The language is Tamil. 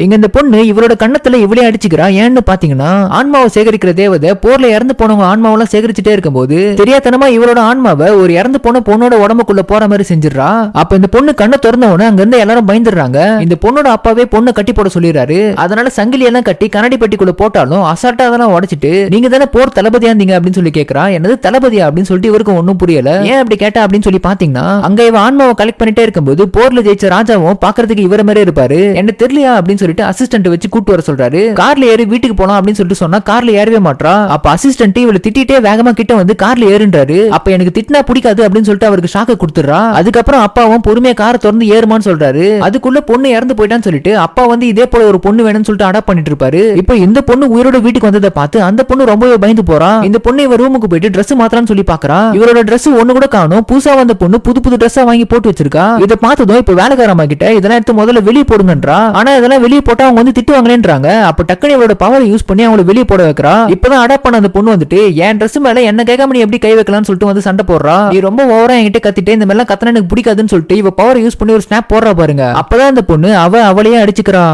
இங்க இந்த பொண்ணு இவரோட கண்ணத்துல இவளே அடிச்சுக்கிறா. ஏன்னு பாத்தீங்கன்னா ஆன்மாவை சேகரிக்கிற தேவதை போர்ல இறந்து போனவங்க ஆன்மாவெல்லாம் சேகரிச்சுட்டே இருக்கும்போது தெரியாதனமா இவரோட ஆன்மாவை ஒரு இறந்து போன பொண்ணோட உடம்புக்குள்ள போற மாதிரி செஞ்சிடறா. அப்ப இந்த பொண்ணு கண்ணை திறந்த உடனே அங்க இருந்து எல்லாரும் பயந்துடுறாங்க. இந்த பொண்ணோட அப்பாவே பொண்ணை கட்டி போட சொல்லிடுறாரு. அதனால சங்கிலி எல்லாம் கட்டி கண்ணாடி பெட்டிக்குள்ள போட்டாலும் அசால்ட்டா அதெல்லாம் உடைச்சிட்டு நீங்க தானே போர் தளபதியா இருந்தீங்க அப்படின்னு சொல்லி கேக்குறா. என்னது தளபதியா? அப்படின்னு சொல்லிட்டு இவருக்கு ஒன்னும் புரியல. ஏன் அப்படி கேட்டா? அப்படின்னு சொல்லி பாத்தீங்கன்னா அங்க இவ ஆன்மாவை கலெக்ட் பண்ணிட்டே இருக்கும்போது போர்ல ஜெயிச்ச ராஜாவும் பாக்குறதுக்கு இவர மாதிரி இருப்பாரு. என்ன தெரியலையா? அப்படின்னு சொல்லிட்டு அசிஸ்டன்ட் வச்சு கூட்டு வர சொல்றாரு. கார்ல ஏறி வீட்டுக்கு போனோம் அப்படின்னு சொல்லிட்டு சொன்னா கார்ல ஏறவே மாட்றா. அப்ப அசிஸ்டன்ட் இவளை திட்டிட்டே வேகமா கிட்ட வந்து கார்ல ஏறுன்றாரு. அப்ப எனக்கு திட்டினா பிடிக்காது அப்படின்னு சொல்லிட்டு அவருக்கு ஷாக்க கொடுத்துறா அதுக்கப்புறம் அப்பாவும் பொறுமையா காரை திறந்து ஏறுமான்னு சொல்றாரு. அதுக்குள்ள பொண்ணு இறந்து போயிட்டான்னு சொல்லிட்டு அப்பா வந்து இதே போல ஒரு பொண்ணு வேணும்னு சொல்லிட்டு அடாப்ட் பண்ணிட்டு இருப்பாரு. இப்போ இந்த பொண்ணு உயிரோட வீட்டுக்கு வந்ததை பார்த்து அந்த பொண்ணு ரொம்பவே பயந்து போறான் இந்த பொண்ணு இவ ரூமுக்கு போயிட்டு ட்ரெஸ் மாத்தலாம்னு சொல்லி பாக்குறான் இவரோட ட்ரெஸ் ஒண்ணு கூட காணும். புதுசா வந்த பொண்ணு புது புது ட்ரெஸ்ஸா வாங்கி போட்டு வச்சிருக்கா. இதை பார்த்ததும் இப்ப வேலைக்காரமா கிட்ட இதெல்லாம் எடுத்து முதல்ல வெளியே போடுங்கன்றா. ஆனா இதெல்லாம் வெளியே போட்டா அவங்க வந்து திட்டுவாங்களேன்றாங்க. அப்ப டக்குனு இவளோட பவர் யூஸ் பண்ணி அவங்கள வெளியே போட வைக்கிறா. இப்பதான் அடாப்ட் பண்ண அந்த பொண்ணு வந்துட்டு என் ட்ரெஸ் மேல என்ன கேட்காம நீ எப்படி கை வைக்கலாம்னு சொல்லிட்டு வந்து சண்டை போடுறா. நீ ரொம்ப ஓவரா என்கிட்ட கத்திட்டு இந்த மாதிரிலாம் கத்தன எனக்கு பிடிக்காதுன்னு சொல்லிட்டு இவ பவர் யூஸ் பண்ணி ஒரு ஸ்னாப் போடுறா பாருங்க. அப்பதான் அந்த பொண்ணு அவ அவளையே அடிச்சுக்கிறா.